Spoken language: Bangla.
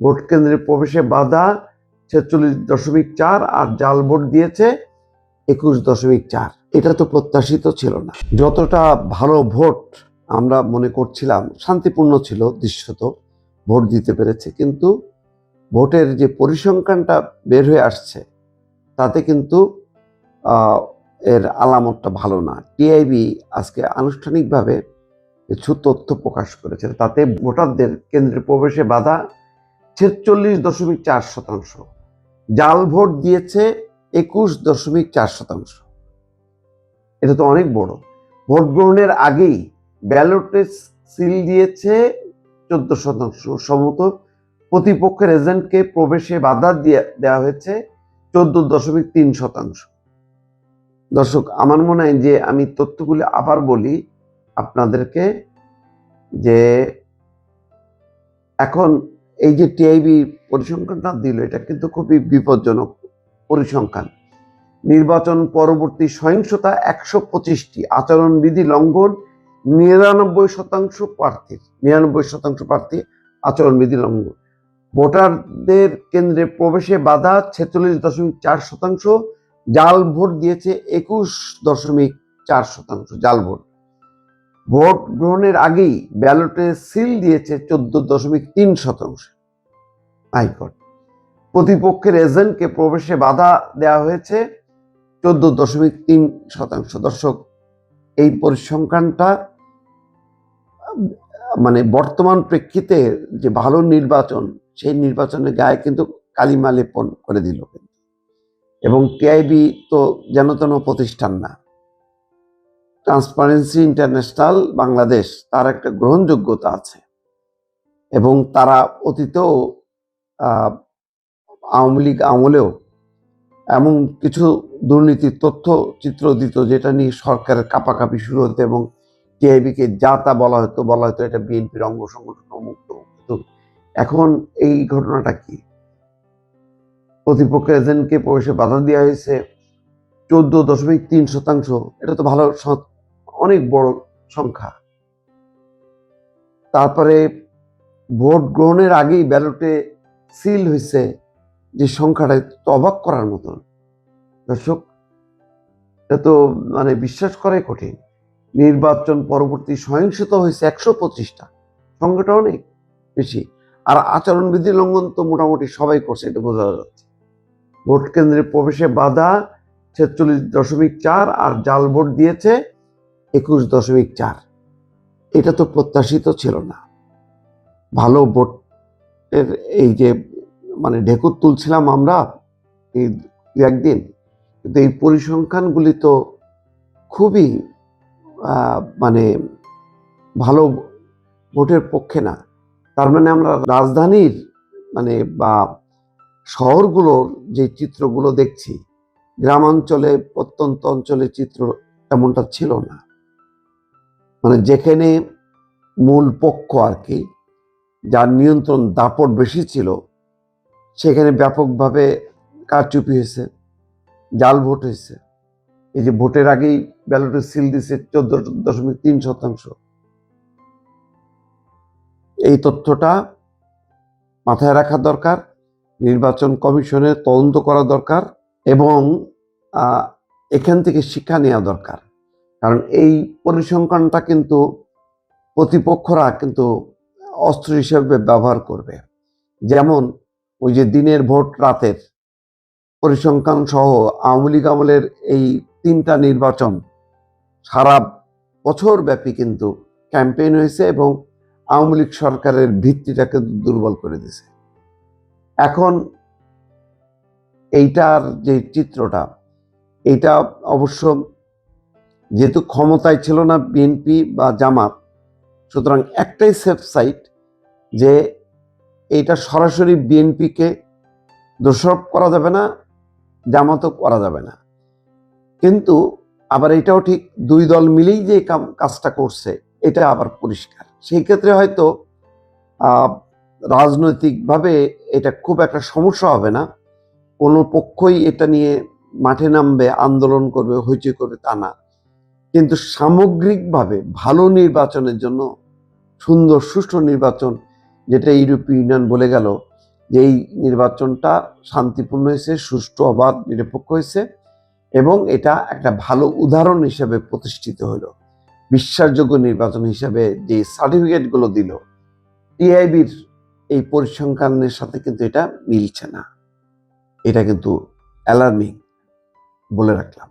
ভোট কেন্দ্রে প্রবেশে বাধা ছেচল্লিশ দশমিক চার আর জাল ভোট দিয়েছে একুশ দশমিক চার। এটা তো প্রত্যাশিত ছিল না। যতটা ভালো ভোট আমরা মনে করছিলাম, শান্তিপূর্ণ ছিল দৃশ্যত, ভোট দিতে পেরেছে। কিন্তু ভোটের যে পরিসংখ্যানটা বের হয়ে আসছে, তাতে কিন্তু এর আলামতটা ভালো না। টিআইবি আজকে আনুষ্ঠানিকভাবে কিছু তথ্য প্রকাশ করেছে। তাতে ভোটারদের কেন্দ্রে প্রবেশে বাধা ছেচল্লিশ দশমিক চার শতাংশ। জাল ভোট দিয়েছে একুশ দশমিক চার শতাংশ। এটা তো অনেক বড়। ভোট গ্রহণের আগেই ব্যালটে সিল দিয়েছে চোদ্দ শতাংশ। সম্ভবত প্রতিপক্ষের এজেন্টকে প্রবেশে বাধা দিয়ে দেওয়া হয়েছে চোদ্দ দশমিক তিন শতাংশ। দর্শক, আমার মনে হয় যে আমি তথ্যগুলি আবার বলি আপনাদেরকে যে এখন এই যে টিআইবি পরিসংখ্যানটা দিল, এটা কিন্তু খুবই বিপজ্জনক পরিসংখ্যান। নির্বাচন পরবর্তী সহিংসতা একশো পঁচিশটি, আচরণবিধি লঙ্ঘন নিরানব্বই শতাংশ প্রার্থীর নিরানব্বই শতাংশ প্রার্থী আচরণবিধি লঙ্ঘন। ভোটারদের কেন্দ্রে প্রবেশে বাধা ছেচল্লিশ দশমিক চার শতাংশ, জাল ভোট দিয়েছে একুশ দশমিক চার শতাংশ, জাল ভোট। ভোট গ্রহণের আগেই ব্যালটে সিল দিয়েছে চোদ্দ দশমিক তিন শতাংশ। হাইকোর্ট প্রতিপক্ষের এজেন্টকে প্রবেশে বাধা দেওয়া হয়েছে চোদ্দ দশমিক তিন শতাংশ। দর্শক, এই পরিসংখ্যানটা মানে বর্তমান প্রেক্ষিতে যে ভালো নির্বাচন, সেই নির্বাচনের গায়ে কিন্তু কালিমা লেপন করে দিল কিন্তু। এবং টিআইবি তো যেন তেন প্রতিষ্ঠান না। ট্রান্সপারেন্সি ইন্টারন্যাশনাল বাংলাদেশ তার একটা গ্রহণযোগ্যতা আছে। এবং তারা অতীতেও আওয়ামী লীগ আমলেও এমন কিছু দুর্নীতির তথ্য চিত্র দিত, যেটা নিয়ে সরকারের কাপাকাপি শুরু হতো এবং টিআইবিকে যা তা বলা হতো বলা হতো এটা বিএনপির অঙ্গ সংগঠন মুক্ত এখন এই ঘটনাটা কি? প্রতিপক্ষ এজেন্টকে প্রবেশে বাধা দেওয়া হয়েছে, চোদ্দ দশমিক তিন শতাংশ। এটা তো ভালো অনেক বড় সংখ্যা। তারপরে ভোট গ্রহণের আগেই ব্যালটে সিল হয়েছে যে সংখ্যাটা অবাক করার মতন দর্শক, এটা তো মানে বিশ্বাস করাই কঠিন। নির্বাচন পরবর্তী সহিংসতা হয়েছে একশো পঁচিশটা। সংখ্যাটা অনেক বেশি। আর আচরণবিধি লঙ্ঘন তো মোটামুটি সবাই করছে, এটা বোঝা যাচ্ছে। ভোট কেন্দ্রে প্রবেশে বাধা ছেচল্লিশ দশমিক চার আর জাল ভোট দিয়েছে একুশ দশমিক চার। এটা তো প্রত্যাশিত ছিল না। ভালো ভোটের এই যে মানে ঢেকুর তুলছিলাম আমরা এই একদিন, কিন্তু এই পরিসংখ্যানগুলি তো খুবই মানে ভালো ভোটের পক্ষে না। তার মানে আমরা রাজধানীর মানে বা শহরগুলোর যে চিত্রগুলো দেখছি, গ্রামাঞ্চলে প্রত্যন্ত অঞ্চলের চিত্র তেমনটা ছিল না। মানে যেখানে মূল পক্ষ আর কি, যার নিয়ন্ত্রণ দাপট বেশি ছিল, সেখানে ব্যাপকভাবে কারচুপি হয়েছে, জাল ভোট হয়েছে। এই যে ভোটের আগেই ব্যালটে সিল দিছে চোদ্দ দশমিক তিন শতাংশ। এই তথ্যটা মাথায় রাখা দরকার, নির্বাচন কমিশনের তদন্ত করা দরকার এবং এখান থেকে শিক্ষা নেওয়া দরকার। কারণ এই পরিসংখ্যানটা কিন্তু প্রতিপক্ষরা কিন্তু অস্ত্র হিসেবে ব্যবহার করবে। যেমন ওই যে দিনের ভোট রাতের পরিসংখ্যান সহ আওয়ামী লীগ আমলের এই তিনটা নির্বাচন সারা বছর ব্যাপী কিন্তু ক্যাম্পেইন হয়েছে এবং আওয়ামী লীগ সরকারের ভিত্তিটা কিন্তু দুর্বল করে দিয়েছে। এখন এইটার যে চিত্রটা, এইটা অবশ্য যেহেতু ক্ষমতায় ছিল না বিএনপি বা জামাত, সুতরাং একটাই সেফ সাইট যে এইটা সরাসরি বিএনপিকে দোষারোপ করা যাবে না, জামাতও করা যাবে না। কিন্তু আবার এটাও ঠিক দুই দল মিলেই যে কাজটা করছে, এটা আবার পরিষ্কার। সেই ক্ষেত্রে হয়তো রাজনৈতিকভাবে এটা খুব একটা সমস্যা হবে না। কোনো পক্ষই এটা নিয়ে মাঠে নামবে, আন্দোলন করবে, হইচই করবে তা না। কিন্তু সামগ্রিকভাবে ভালো নির্বাচনের জন্য সুন্দর, সুষ্ঠু নির্বাচন যেটা ইউরোপীয় ইউনিয়ন বলে গেল, যে এই নির্বাচনটা শান্তিপূর্ণ হয়েছে, সুষ্ঠু, অবাধ, নিরপেক্ষ হয়েছে এবং এটা একটা ভালো উদাহরণ হিসেবে প্রতিষ্ঠিত হলো। বিশ্বাসযোগ্য নির্বাচন হিসেবে যে সার্টিফিকেটগুলো দিল, টিআইবির এই পরিসংখ্যানের সাথে কিন্তু এটা মিলছে না। এটা কিন্তু অ্যালার্মিং বলে রাখলাম।